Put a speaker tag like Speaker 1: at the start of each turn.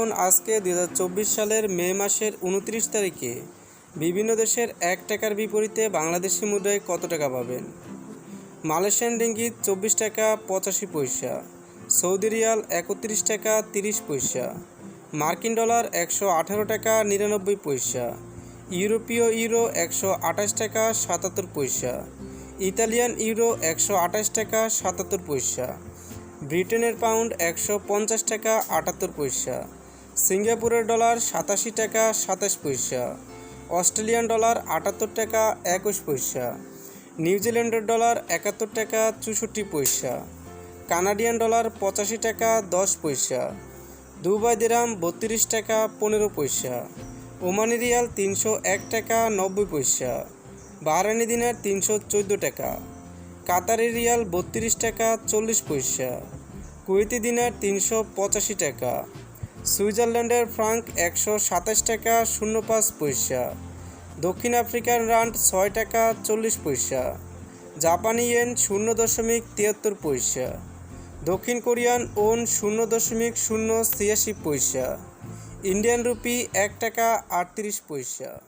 Speaker 1: দেখুন আজকে দু হাজার চব্বিশ সালের মে মাসের উনত্রিশ তারিখে বিভিন্ন দেশের এক টাকার বিপরীতে বাংলাদেশি মুদ্রায় কত টাকা পাবেন? মালয়েশিয়ান রিঙ্গিত চব্বিশ টাকা পঁচাশি পয়সা, সৌদি রিয়াল একত্রিশ টাকা তিরিশ পয়সা, মার্কিন ডলার একশো আঠারো টাকা নিরানব্বই পয়সা, ইউরোপীয় ইউরো একশো আঠাশ টাকা সাতাত্তর পয়সা, ইতালিয়ান ইউরো একশো আঠাশ টাকা সাতাত্তর পয়সা, ব্রিটেনের পাউন্ড একশো পঞ্চাশ টাকা আটাত্তর পয়সা সিঙ্গাপুরের ডলার সাতাশি টাকা সাতাশ পয়সা, অস্ট্রেলিয়ান ডলার আটাত্তর টাকা একুশ পয়সা নিউজিল্যান্ডের ডলার একাত্তর টাকা চৌষট্টি পয়সা, কানাডিয়ান ডলার পঁচাশি টাকা দশ পয়সা, দুবাই দিরাম বত্রিশ টাকা পনেরো পয়সা, ওমানি রিয়াল তিনশো এক টাকা নব্বই পয়সা বাহারানি দিনার তিনশো চোদ্দ টাকা, কাতারি রিয়াল বত্রিশ টাকা চল্লিশ পয়সা, কুয়েতি দিনার তিনশো পঁচাশি টাকা সুইজারল্যান্ডের ফ্রাঙ্ক একশো সাতাশ টাকা শূন্য পাঁচ পয়সা। দক্ষিণ আফ্রিকান রান্ড ছয় টাকা, চল্লিশ পয়সা। জাপানি ইয়েন শূন্য দশমিক তিয়াত্তর পয়সা। দক্ষিণ কোরিয়ান ওন শূন্য দশমিক শূন্য ছিয়াশি পয়সা। ইন্ডিয়ান রুপি এক টাকা আটত্রিশ পয়সা।